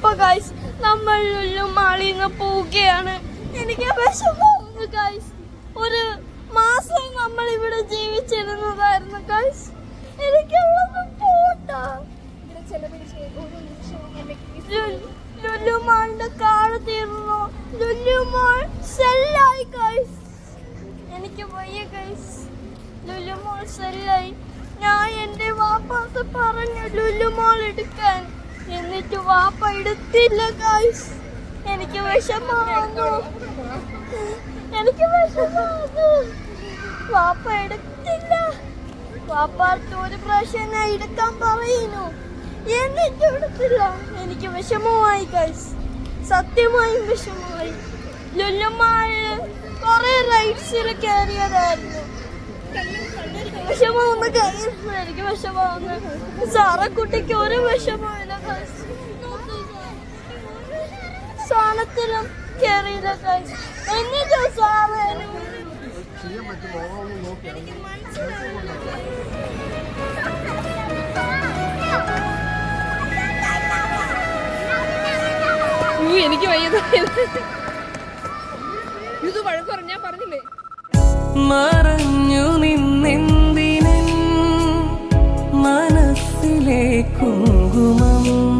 അപ്പൊ ഗൈസ് നമ്മൾ ലുലുമാളിന്ന് പോവുകയാണ്. എനിക്ക് വിഷമമാണ് ഗൈസ് ഒരു മാസം നമ്മൾ ഇവിടെ ജീവിച്ചിരുന്നതായിരുന്നു ഗൈസ് എനിക്ക് കാട് തീർന്നു. സെല്ലായി ഗൈസ് എനിക്ക് വയ്യ ഗൈസ് സെല്ലായി. ഞാൻ എന്റെ വാപ്പാത്ത് പറഞ്ഞു ലുലുമാൾ എടുക്കാൻ. എന്നിട്ട് വാപ്പ എടുത്തില്ല ഗൈസ് എനിക്ക് വിഷമാവുന്നു എനിക്ക് വിഷമാവുന്നു വാപ്പ എടുത്തില്ല. വാപ്പാർക്ക് ഒരു പ്രാവശ്യം എടുക്കാൻ പറയുന്നു. എന്നിട്ട് എടുത്തില്ല. എനിക്ക് വിഷമമായി ഗൈസ് സത്യമായും വിഷമമായി. ലുല്ലുമായ കുറെ റൈഡ്സിൽ കയറിയതായിരുന്നു സാറക്കുട്ടിക്ക് ഒരു വിഷമമില്ല കയറിയില്ല എന്നിട്ടോ നോക്കിയാൽ എനിക്ക് എനിക്ക് വയ്യത് ഇത് വഴക്ക് പറഞ്ഞാ പറഞ്ഞില്ലേ? മറഞ്ഞു കുങ്കുമം.